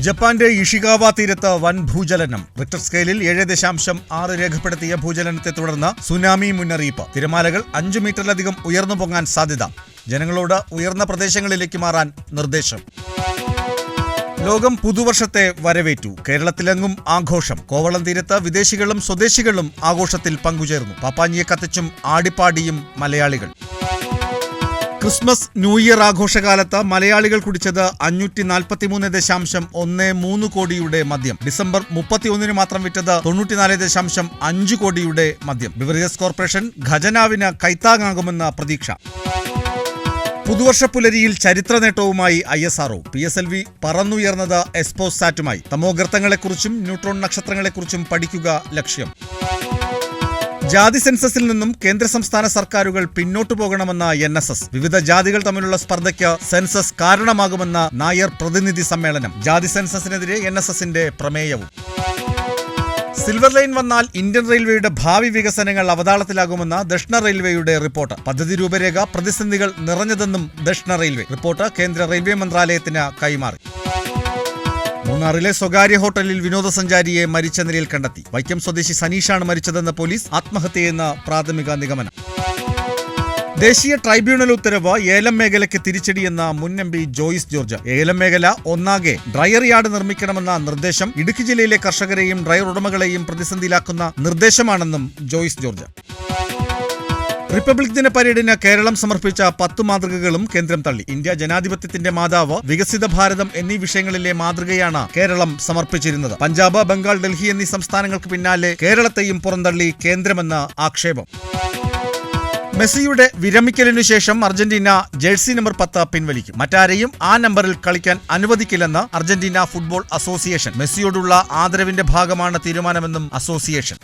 ജപ്പാന്റെ ഇഷിഗാവ തീരത്ത് വൻ ഭൂചലനം. റിക്ടർ സ്കെയിലിൽ ഏഴ് ദശാംശം ആറ് രേഖപ്പെടുത്തിയ ഭൂചലനത്തെ തുടർന്ന് സുനാമി മുന്നറിയിപ്പ്. തിരമാലകൾ അഞ്ചു മീറ്ററിലധികം ഉയർന്നു പൊങ്ങാൻ സാധ്യത. ജനങ്ങളോട് ഉയർന്ന പ്രദേശങ്ങളിലേക്ക് മാറാൻ നിർദ്ദേശം. ലോകം പുതുവർഷത്തെ വരവേറ്റു. കേരളത്തിലെങ്ങും ആഘോഷം. കോവളം തീരത്ത് വിദേശികളും സ്വദേശികളും ആഘോഷത്തിൽ പങ്കുചേർന്നു. പാപ്പാഞ്ഞിയെ കത്തിച്ചും ആടിപ്പാടിയും മലയാളികൾ. ക്രിസ്മസ് ന്യൂ ഇയർ ആഘോഷകാലത്ത് മലയാളികൾ കുടിച്ചത് അഞ്ഞൂറ്റി നാൽപ്പത്തിമൂന്ന് ദശാംശം ഒന്ന് മൂന്ന് കോടിയുടെ മദ്യം. ഡിസംബർ മുപ്പത്തിയൊന്നിന് മാത്രം വിറ്റത് തൊണ്ണൂറ്റിനാല് ദശാംശം അഞ്ച് കോടിയുടെ മദ്യം. ബിവറേജസ് കോർപ്പറേഷൻ ഖജനാവിന് കൈത്താങ്ങാകുമെന്ന പ്രതീക്ഷ. പുതുവർഷ പുലരിയിൽ ചരിത്ര നേട്ടവുമായി I S R O P S L V പറന്നുയർന്നത് എസ്പോസ് സാറ്റുമായി തമോഗർത്തങ്ങളെക്കുറിച്ചും ന്യൂട്രോൺ നക്ഷത്രങ്ങളെക്കുറിച്ചും പഠിക്കുക ലക്ഷ്യം. ജാതി സെൻസസിൽ നിന്നും കേന്ദ്ര സംസ്ഥാന സർക്കാരുകൾ പിന്നോട്ടു പോകണമെന്ന എൻ എസ് എസ്. വിവിധ ജാതികൾ തമ്മിലുള്ള സ്പർദ്ധയ്ക്ക് സെൻസസ് കാരണമാകുമെന്ന നായർ പ്രതിനിധി സമ്മേളനം. ജാതി സെൻസസിനെതിരെ എൻ എസ് എസിന്റെ പ്രമേയവും. സിൽവർ ലൈൻ വന്നാൽ ഇന്ത്യൻ റെയിൽവേയുടെ ഭാവി വികസനങ്ങൾ അവതാളത്തിലാകുമെന്ന ദക്ഷിണ റെയിൽവേയുടെ റിപ്പോർട്ട്. പദ്ധതി രൂപരേഖ പ്രതിസന്ധികൾ നിറഞ്ഞതെന്നും ദക്ഷിണ റെയിൽവേ. റിപ്പോർട്ട് കേന്ദ്ര റെയിൽവേ മന്ത്രാലയത്തിന് കൈമാറി. മൂന്നാറിലെ സ്വകാര്യ ഹോട്ടലിൽ വിനോദസഞ്ചാരിയെ മരിച്ച നിലയിൽ കണ്ടെത്തി. വൈക്കം സ്വദേശി സനീഷാണ് മരിച്ചതെന്ന പോലീസ് ആത്മഹത്യയെന്ന പ്രാഥമിക നിഗമനം. ദേശീയ ട്രൈബ്യൂണൽ ഉത്തരവ് ഏലം മേഖലയ്ക്ക് തിരിച്ചടിയെന്ന മുൻ എം പി ജോയിസ് ജോർജ്. ഏലം മേഖല ഒന്നാകെ ഡ്രയർ യാർഡ് നിർമ്മിക്കണമെന്ന നിർദ്ദേശം ഇടുക്കി ജില്ലയിലെ കർഷകരെയും ഡ്രയർ ഉടമകളെയും പ്രതിസന്ധിയിലാക്കുന്ന നിർദ്ദേശമാണെന്നും ജോയിസ് ജോർജ്. റിപ്പബ്ലിക് ദിന പരേഡിന് കേരളം സമർപ്പിച്ച പത്ത് മാതൃകകളും കേന്ദ്രം തള്ളി. ഇന്ത്യ ജനാധിപത്യത്തിന്റെ മാതാവ് വികസിത ഭാരതം എന്നീ വിഷയങ്ങളിലെ മാതൃകയാണ് കേരളം സമർപ്പിച്ചിരുന്നത്. പഞ്ചാബ് ബംഗാൾ ഡൽഹി എന്നീ സംസ്ഥാനങ്ങൾക്ക് പിന്നാലെ കേരളത്തെയും പുറന്തള്ളി കേന്ദ്രമെന്ന് ആക്ഷേപം. മെസ്സിയുടെ വിരമിക്കലിനു ശേഷം അർജന്റീന ജേഴ്സി നമ്പർ പത്ത് പിൻവലിക്കും. മറ്റാരെയും ആ നമ്പറിൽ കളിക്കാൻ അനുവദിക്കില്ലെന്ന് അർജന്റീന ഫുട്ബോൾ അസോസിയേഷൻ. മെസ്സിയോടുള്ള ആദരവിന്റെ ഭാഗമാണ് തീരുമാനമെന്നും അസോസിയേഷൻ.